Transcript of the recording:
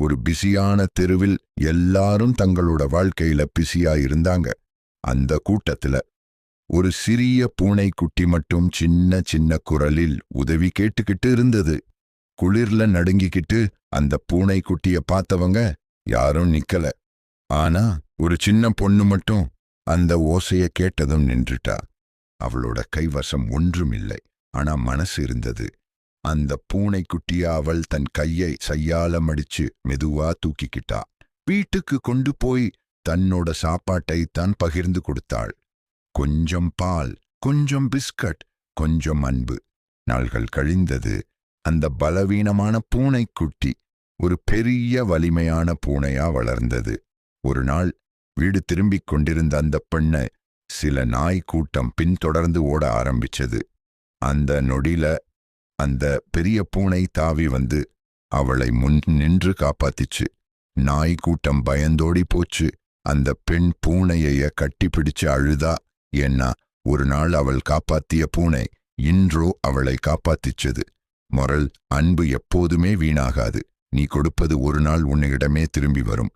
ஒரு பிஸியான தெருவில் எல்லாரும் தங்களோட வாழ்க்கையில பிஸியா இருந்தாங்க. அந்த கூட்டத்துல ஒரு சிறிய பூனைக்குட்டி மட்டும் சின்ன சின்ன குரலில் உதவி கேட்டுக்கிட்டு இருந்தது. குளிர்ல நடுங்கிக்கிட்டு அந்த பூனைக்குட்டிய பார்த்தவங்க யாரும் நிக்கல. ஆனா ஒரு சின்ன பொண்ணு மட்டும் அந்த ஓசைய கேட்டதும் நின்றுட்டா. அவளோட கைவசம் ஒன்றுமில்லை. ஆனா மனசு இருந்தது. அந்த பூனைக்குட்டிய அவள் தன் கையை சையால மடிச்சு மெதுவா தூக்கிக்கிட்டா. வீட்டுக்கு கொண்டு போய் தன்னோட சாப்பாட்டை தான் பகிர்ந்து கொடுத்தாள். கொஞ்சம் பால் கொஞ்சம் பிஸ்கட் கொஞ்சம் அன்பு. நாள்கள் கழிந்தது. அந்த பலவீனமான பூனைக்குட்டி ஒரு பெரிய வலிமையான பூனையா வளர்ந்தது. ஒரு நாள் வீடு திரும்பிக் கொண்டிருந்த அந்த பெண்ணை சில நாய் கூட்டம் பின்தொடர்ந்து ஓட ஆரம்பிச்சது. அந்த நொடில அந்த பெரிய பூனை தாவி வந்து அவளை முன் நின்று காப்பாத்திச்சு. நாய் கூட்டம் பயந்தோடி போச்சு. அந்த பெண் பூனையைய கட்டிப்பிடிச்சு அழுதா ஏன்னா ஒரு நாள் அவள் காப்பாத்திய பூனை இன்றோ அவளை காப்பாத்திச்சது. மொரல் அன்பு எப்போதுமே வீணாகாது. நீ கொடுப்பது ஒரு நாள் உன்னிடமே திரும்பி வரும்.